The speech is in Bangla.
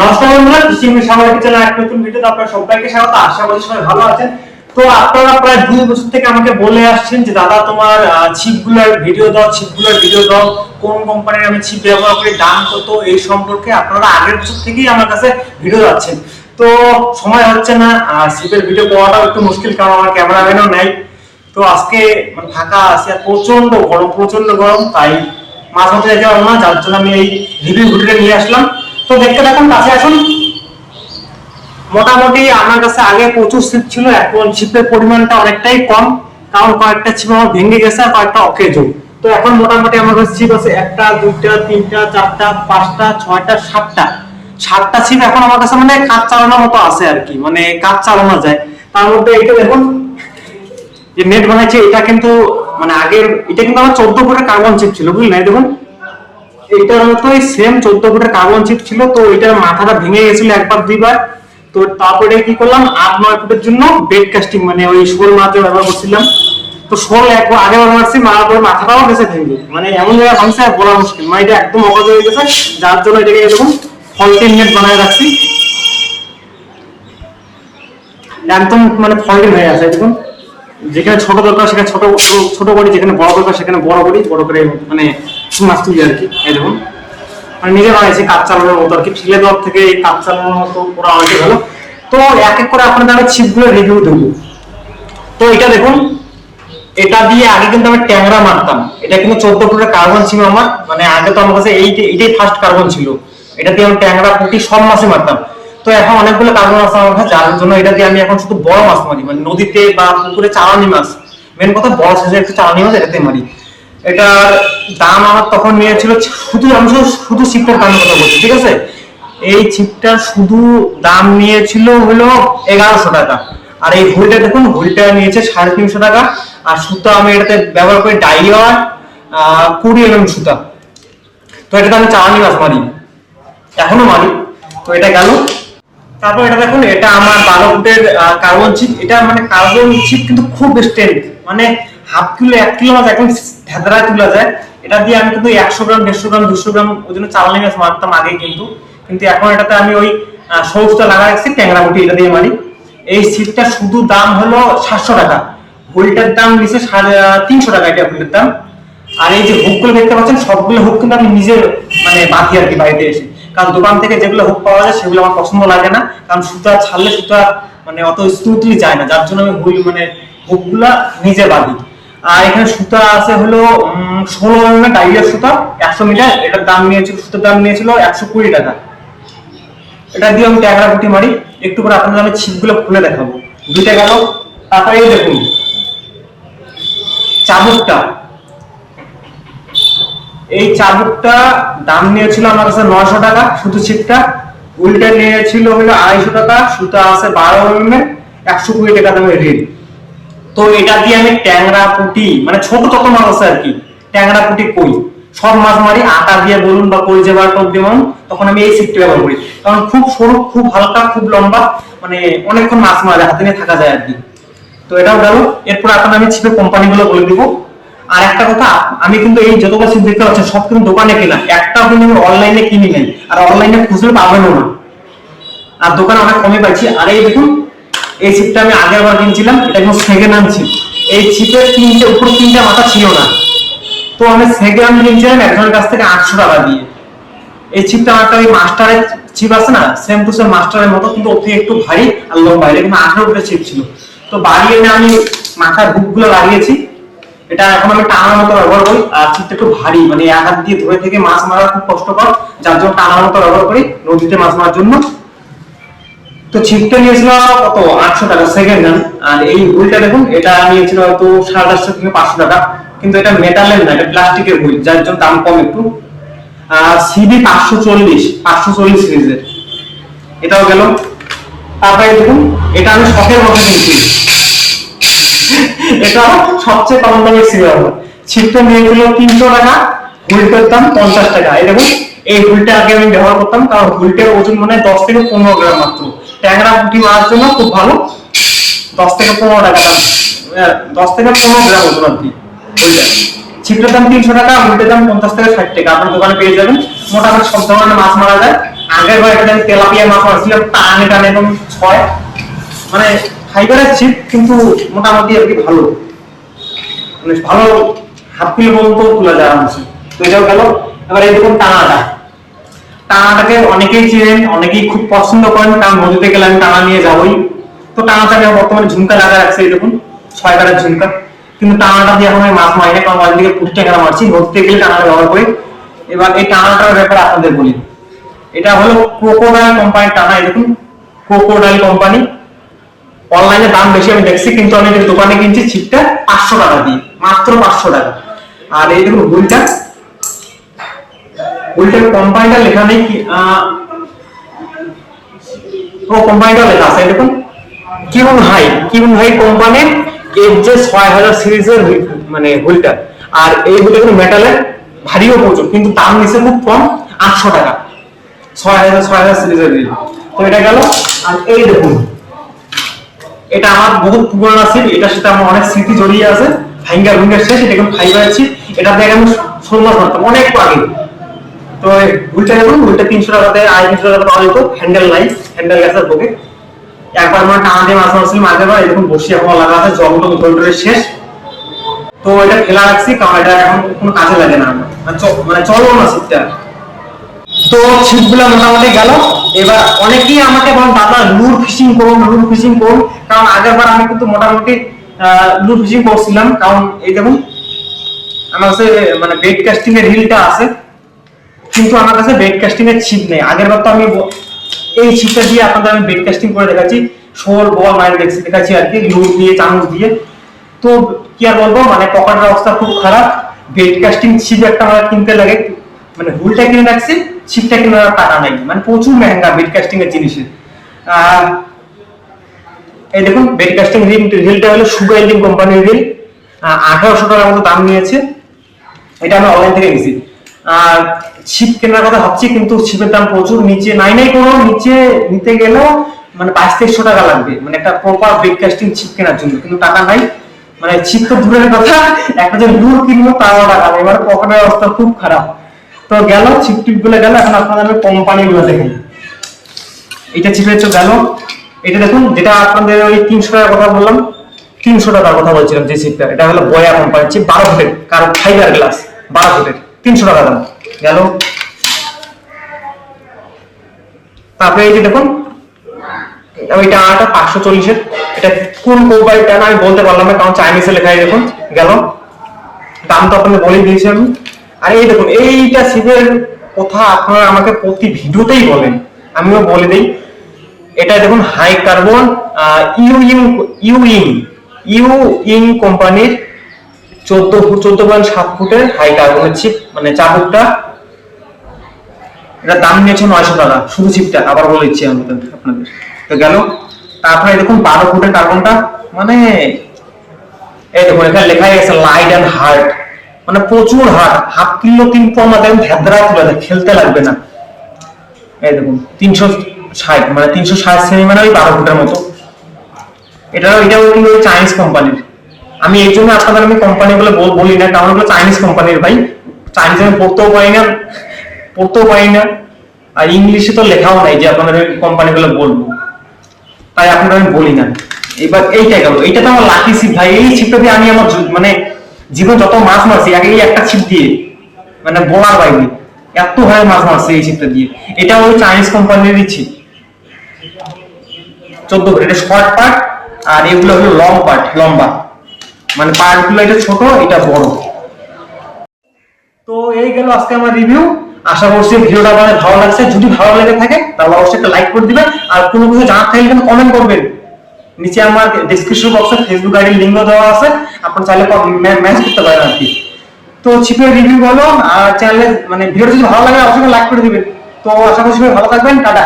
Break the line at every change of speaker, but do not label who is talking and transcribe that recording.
নমস্কার বন্ধুরা কৃষি সাময়িক চ্যানেল এক নতুন ভিডিওতে আপনারা সবাইকে স্বাগত। আশা করি সবাই ভালো আছেন। তো আপনারা প্রায় দুই বছর থেকে আমাকে বলে আসছেন যে, দাদা, তোমার ছিপগুলোর ভিডিও দাও ছিপগুলোর ভিডিও দাও। কোন কোম্পানির আমি ছিপ ব্যবহার করি, দাম কত, এই সম্পর্কে আপনারা আগের বছর থেকেই আমার কাছে ভিডিও যাচ্ছেন। তো সময় হচ্ছে না, আর ছিপের ভিডিও পাওয়াটাও একটু মুশকিল, কারণ আমার ক্যামেরাম্যানও নাই। তো আজকে মানে ফাঁকা আছে, আর প্রচণ্ড গরম প্রচণ্ড গরম, তাই মাছ মারতে যেতে পারব না, যার জন্য আমি এই রিভিউ ভিডিওটা নিয়ে আসলাম। তো দেখতে থাকুন, কাছে আসুন। মোটামুটি আমার কাছে আগে প্রচুর ছিপ ছিল, এখন ছিপের পরিমাণটা অনেকটাই কম, কারণ কয়েকটা ছিপ আমার ভেঙে গেছে আর কয়েকটা অকেজো তো এখন মোটামুটি আমার কাছে ছিপ আছে একটা, দুইটা, তিনটা, চারটা, পাঁচটা, ছয়টা, সাতটা। সাতটা ছিপ এখন আমার কাছে মানে কাজ চালানোর মতো আছে আর কি মানে কাজ চালানো যায়। তার মধ্যে এটা দেখুন, যে নেট বানাইছে, এটা কিন্তু মানে আগের, এটা কিন্তু আমার চোদ্দ ফুটের কার্বন চিপ ছিল, বুঝলেন? দেখুন। এইটার মতোই সেম চোদ্দ ফুটের কার্বন চিপ ছিল, তো এটার মাথাটা ভেঙে গেছিল একবার, দুইবার। তো তারপরে কি করলাম? আট, নয় ফুটের জন্য বেড কাস্টিং মানে ওই শোল মাছ ব্যবহার করছিলাম। তো শোল একবার আগে ব্যবহার করছি, মারার পরে মাথাটাও গেছে ভেঙে মানে এমন জায়গায় ভাঙছে, আর বলা মুশকিল। মানে এটা একদম অকাজ হয়ে গেছে, যার জন্য এটাকে এরকম ফলটিন নেট বানায় রাখছি। একদম মানে ফল্টিং হয়ে আছে দেখুন যেখানে ছোট দরকার, সেখানে ছোট, ছোট- ছোট করি যেখানে বড় দরকার, সেখানে বড় করি বড় করে মানে মাছ তুলি আর কি, এই দেখুন। মানে নিজে বানাইছি কাজ চালানোর মতো আর কি দেওয়ার থেকে এই কাজ চালানোর মতো অনেকই ভালো। তো এক এক করে আপনাদের আমি ছিপগুলো রিভিউ দেবো। তো এটা দেখুন, এটা দিয়ে আগে কিন্তু আমি ট্যাংরা মারতাম। এটা কিন্তু চোদ্দ ফুটের কার্বন ছিল আমার মানে আগে তো আমার কাছে এই এটাই ফার্স্ট কার্বন ছিল। এটা দিয়ে আমি ট্যাংরা পুঁটি সব মাছে মারতাম। তো এখন অনেকগুলো কার্বন আছে আমার কাছে, যার জন্য এটা দিয়ে আমি এখন শুধু বড় মাছ মারি। মানে নদীতে বা পুকুরে চালানি মাছ। মেন কথা বড় সাইজের একটু চালানি মাছ এটাতে মারি। এটার দাম আমার তখন নিয়েছিল শুধু আমি শুধু ছিপটার দামের কথা বলছি, ঠিক আছে? এই ছিপটার শুধু দাম নিয়েছিল হলো এগারোশো টাকা। আর এই হুইলটা দেখুন হুইলটা নিয়েছে সাড়ে তিনশো টাকা। আর সুতা আমি এটাতে ব্যবহার করি ডাইওয়ার কুড়ি এম সুতা। তো এটাতে আমি চালানি মাছ মারি। এখনও মারি। তো এটা গেল। তারপর এটা দেখুন, এটা আমার বারো ফুটের কার্বন চিপ এটা মানে কার্বন চিপ কিন্তু খুব স্ট্রেংথ মানে হাফ কিলো, এক কিলো মাছ একদম ভেদরা তোলা যায়। এটা দিয়ে আমি কিন্তু একশো গ্রাম, দেড়শো গ্রাম, দুশো গ্রাম ওই জন্য চালানি মাছ মারতাম আগে কিন্তু। কিন্তু এখন এটাতে আমি ওই সৌজটা লাগা রাখছি, ট্যাংরা মুটি এটা দিয়ে মারি। এই সিটটা শুধু দাম হলো সাতশো টাকা। হুইলটার দাম নিচে সাড়ে তিনশো টাকা এটা হুইলের দাম। আর এই যে হুকগুলো দেখতে পাচ্ছেন, সবগুলো হুক কিন্তু আমি নিজে মানে বাঁধি আর কি বাড়িতে এসে। কারণ দোকান থেকে যেগুলো হুক পাওয়া যায়, সেগুলো আমার পছন্দ লাগে না। কারণ সুতা ছাড়লে সুতা মানে অত স্মুথলি যায় না। যার জন্য আমি হুইল মানে হুকগুলা নিজে বাঁধি। আর এখানে সুতা আছে হলো ষোলো রঙের ডাইয়ার সুতা, একশো মিটার। এটার দাম নিয়েছিল, সুতার দাম নিয়েছিল একশো কুড়ি টাকা। এটা দিয়ে আমি ট্যাগরা গুটি মারি। একটু করে আপনাদের আমি ছিপগুলো খুলে দেখাবো। দুইটা গেল। তারপরে এই দেখুন, চাবুকটা। এই চাবুকটা দাম নিয়েছিল আমার কাছে নয়শো টাকা শুধু ছিপটা। উল্টে নিয়েছিল হলো আড়াইশো টাকা, সুতা আছে বারো এম একশো কুড়ি টাকা দামের রিল। তো এটা দিয়ে আমি ট্যাংরা পুটি মানে ছোট যত মাছ আছে আর কি, ট্যাংরা পুটি কই? সব মাছ মারি আটা দিয়ে বলুন বা কই যাবার টপ দিয়ে বলুন, তখন আমি এই সিটটি ব্যবহার করি। কারণ খুব সরু, খুব হালকা, খুব লম্বা মানে অনেকক্ষণ মাছ মারে হাতে নিয়ে থাকা যায় আর কি। তো এটাও গেল। এরপর এখন আমি ছিপের কোম্পানিগুলো বলে দিব। আর একটা কথা, আমি কিন্তু এই যতগুলো ছিপ দেখতে পাচ্ছেন, সব কিন্তু দোকানে কিনা। একটাও কিন্তু আমি অনলাইনে কিনি নাই। আর অনলাইনে খুচরো পাবেনও না। আর দোকানে অনেক কমে পাইছি। আর এই দেখুন এই ছিপটা আমি আগের বার কিনছিলাম, এটা কিন্তু সেকেন্ড হ্যান্ড ছিপ এই ছিপের তিনটে, উপর তিনটে মাথা ছিল না। তো আমি সেকেন্ড হ্যান্ড কিনছিলাম একজনের কাছ থেকে আটশো টাকা দিয়ে। এই ছিপটা আমার ওই মাস্টারের ছিপ আছে না, সেম টু সেম মাস্টারের মতো, কিন্তু ওর একটু ভারী আর লম্বা, এটা কিন্তু আঠারো ফুটের ছিপ ছিল। তো বাড়ি এনে আমি মাথার হুকগুলো লাগিয়েছি। এটা এখন আমি টানার মতো ব্যবহার করি, আর ছিপটা একটু ভারী মানে এক হাত দিয়ে ধরে থেকে মাছ মারা খুব কষ্টকর, যার জন্য টানার মতো ব্যবহার করি নদীতে মাছ মারার জন্য। তো ছিপটা নিয়েছিল কত? আটশো টাকা সেকেন্ড হ্যান্ড আর এই হুইলটা দেখুন, এটা নিয়েছিল হয়তো সাড়ে চারশো থেকে পাঁচশো টাকা। কিন্তু এটা মেটালের না, এটা প্লাস্টিকের হুইল, যার জন্য দাম কম একটু। আর সিবি পাঁচশো চল্লিশ পাঁচশো চল্লিশ সিরিজের। এটাও গেল। তারপরে দেখুন, এটা আমি শখের কিনছি। এটা সবচেয়ে কম দামের ছিল। ছিপটা নিয়েছিল তিনশো টাকা, হুইলটার দাম পঞ্চাশ টাকা। এই দেখুন, এই হুইলটা আগে আমি ব্যবহার করতাম, কারণ হুইলটার ওজন মানে দশ থেকে পনেরো গ্রাম মাত্র। ট্যাংরা পুঁটি মারার জন্য খুব ভালো। দশ থেকে পনেরো টাকা দাম। দশ থেকে পনেরো গ্রাম ওজন হুইলটা ছিপটার দাম তিনশো টাকা হুইলটার দাম পঞ্চাশ থেকে ষাট টাকা। আপনার দোকানে পেয়ে যাবেন। মোটামুটি সব ধরনের মাছ মারা যায়। আগের বার একটা তেলাপিয়া মাছ মারছিলাম টানে টানে একদম ছয়। মানে ফাইবারের ছিপ, কিন্তু মোটামুটি আর কি ভালো। মানে ভালো হাফ কিলো পর্যন্ত তোলা যায় আরামসে। তো এটাও গেল। এবার দেখুন টানাটা। টানাটাকে অনেকেই চিনেন, অনেকেই খুব পছন্দ করেন, কারণ নদীতে গেলে আমি টানা নিয়ে যাবোই। তো টানাটাকে বর্তমানে ঝুমকা লাগা রাখছে এই দেখুন, ছয় কাটার ঝুমকা। কিন্তু টানাটা দিয়ে এখন আমি মাছ মারি না, কারণ থেকে পুষ্টি টাকা মারছি, নদীতে গেলে টানাটা ব্যবহার করি। এবার এই টানাটার ব্যাপারে আপনাদের বলি। এটা হলো ক্রোকোডাইল কোম্পানির টানা দেখুন ক্রোকোডাইল কোম্পানি অনলাইনে দাম বেশি, আমি দেখছি, কিন্তু আমি দোকানে কিনছি ছিপটা পাঁচশো টাকা দিয়ে, মাত্র পাঁচশো টাকা। আর এই দেখুন হুইলটা হুইলটার কোম্পানিটা লেখা নেই কি ও কোম্পানিটা লেখা আছে দেখুন। কিউন হাই কিউন হাই কোম্পানির এর ছয় হাজার সিরিজের মানে হুইলটা। আর এই হুইলটা কিন্তু মেটালের ভারীও প্রচুর, কিন্তু দাম নিচে খুব কম, আটশো টাকা। ছয় হাজার ছয় হাজার সিরিজের হুইল। তো এটা গেল, আর এই দেখুন। এটা আমার বহুত পুরোনো ছিল এটার সাথে আমার অনেক স্মৃতি জড়িয়ে আছে। ভাইঙ্গা ভুঙ্গা শেষ, এটা এখন ফাইবার ছিল এটা দিয়ে আমি মাছ মারতাম অনেক আগে। তো ভুলটা দেখুন ভুলটা তিনশো আড়াই তিনশো পাওয়া যেত। হ্যান্ডেল হ্যান্ডেল গেছে বুকে একবার আমরা টানা দিয়ে বার এরকম বসে এখন লাগা আছে জলটা ধরে শেষ। তো এটা রাখছি, কারণ এটা এখন কোনো কাজে লাগে না। মানে মানে চলো না শীতটা তো মোটামুটি গেল। এবার অনেকেই আমাকে বলেন, দাদা লুর ফিশিং করুন লুর ফিশিং করুন। কারণ আগের বার আমি কিন্তু মোটামুটি লুর ফিশিং করছিলাম। কারণ এই দেখুন, আমার কাছে মানে বেড কাস্টিং এর রিলটা আছে। কিন্তু আমার কাছে বেড কাস্টিং এর ছিপ নেই। আগের বার তো আমি এই ছিপটা দিয়ে আপনাদের আমি বেড কাস্টিং করে দেখাচ্ছি। শোল বল মারি দেখছি, দেখাচ্ছি আর কি লুর দিয়ে, চামচ দিয়ে। তো কি আর বলব মানে পকেটের অবস্থা খুব খারাপ। বেড কাস্টিং ছিপ একটা আমার কিনতে লাগে। মানে হুলটা কিনে রাখছি ছিপটা কিনে আর টাকা নাই। মানে প্রচুর মেহেঙ্গা বেড কাস্টিং এর জিনিসের। এই দেখুন বেড কাস্টিং রিল রিলটা হলো সুগার এল্ডিং কোম্পানির রিল আঠারোশো টাকার মতো দাম নিয়েছে। এটা আমি অনলাইন থেকে গেছি আর ছিপ কেনার কথা ভাবছি, কিন্তু ছিপের দাম প্রচুর, নিচে নাই নাই কোনো, নিচে নিতে গেলেও মানে বাইশ তেইশশো টাকা লাগবে। মানে একটা প্রপার ব্রেককাস্টিং ছিপ কেনার জন্য, কিন্তু টাকা নাই। মানে ছিপ তো দূরের কথা একটা যে লুর কিনবো তাও টাকা নেই। এবার পকেটের অবস্থা খুব খারাপ। তো গেল, ছিপ টিপগুলো গেল এখন আপনাদের আমি কোম্পানি গুলো দেখেন এটা ছিপের তো গেল। এটা দেখুন, যেটা আপনাদের ওই তিনশো টাকার কথা বললাম, তিনশো টাকার কথা বলছিলাম যে ছিপটা এটা হলো বয়া কোম্পানির ছিপ, বারো ফুটের, কারণ ফাইবার গ্লাস বারো ফুটের, তিনশো টাকা দাম। গেল। তারপরে এই যে দেখুন ওইটা আটা পাঁচশো চল্লিশের। এটা কোন কোম্পানিটা না, আমি বলতে পারলাম না, কারণ চাইনিজে লেখাই দেখুন, গেল। দাম তো আপনাদের বলে দিয়েছি আমি। আর এই দেখুন, এইটা ছিপের কথা আপনারা আমাকে প্রতি ভিডিওতেই বলেন। আমিও বলে দিই। এটা দেখুন হাই কার্বন ইউ ইউ ইউ ইং ইউ ইং কোম্পানির চোদ্দ চোদ্দ পয়েন্ট সাত ফুটের হাই কার্বনের চিপ মানে চাবুকটা। এটা দাম নিয়েছে নয়শো টাকা, শুধু চিপটা আবার বলে দিচ্ছি আমাদের আপনাদের তো গেল, তারপরে দেখুন বারো ফুটের কার্বনটা মানে এই দেখুন, এখানে লেখা গেছে লাইট অ্যান্ড হার্ট মানে প্রচুর হার্ট হাফ কিলো, তিন দেখুন ভেদরা তুলে খেলতে লাগবে না। এই দেখুন, তিনশো ষাট মানে তিনশো ষাট সেমি মানে ওই বারো ফুটের মতো। এটা, এটাও কিন্তু চাইনিজ কোম্পানির আমি এই জন্য আপনাদের আমি কোম্পানি গুলো বলি না, কারণ ওগুলো চাইনিজ কোম্পানির ভাই। চাইনিজ আমি পড়তেও পারি না। পড়তেও পারি না। আর ইংলিশে তো লেখাও নাই যে আপনাদের কোম্পানি গুলো বলব। তাই আপনাদের আমি বলি না। এবার এইটা গেল। এইটা তো আমার লাকি ছিপ ভাই। এই ছিপটা দিয়ে আমি আমার মানে জীবন যত মাছ মারছি, আগে এই একটা ছিপ দিয়ে। মানে বলার বাইরে। এত ভাবে মাছ মারছে এই ছিপটা দিয়ে। এটা ওই চাইনিজ কোম্পানিরই ছিপ চোদ্দ ফুট। এটা শর্ট পার্ট আর এগুলো হলো লং পার্ট লম্বা। মানে পার্টগুলো এটা ছোট, এটা বড়। তো এই গেল আজকে আমার রিভিউ আশা করছি ভিডিওটা আপনাদের ভালো লাগছে। যদি ভালো লেগে থাকে, তাহলে অবশ্যই একটা লাইক করে দিবেন। আর কোনো কিছু জানার থাকলে কমেন্ট করবেন। নিচে আমার ডিসক্রিপশন বক্সে ফেসবুক আইডির লিঙ্ক দেওয়া আছে। আপনি চাইলে ম্যাচ করতে পারেন আর কি। তো ছিপের রিভিউ বলো আর চ্যানেলে মানে ভিডিও যদি ভালো লাগে, অবশ্যই লাইক করে দিবেন। তো আশা করছি ভালো থাকবেন। টাটা।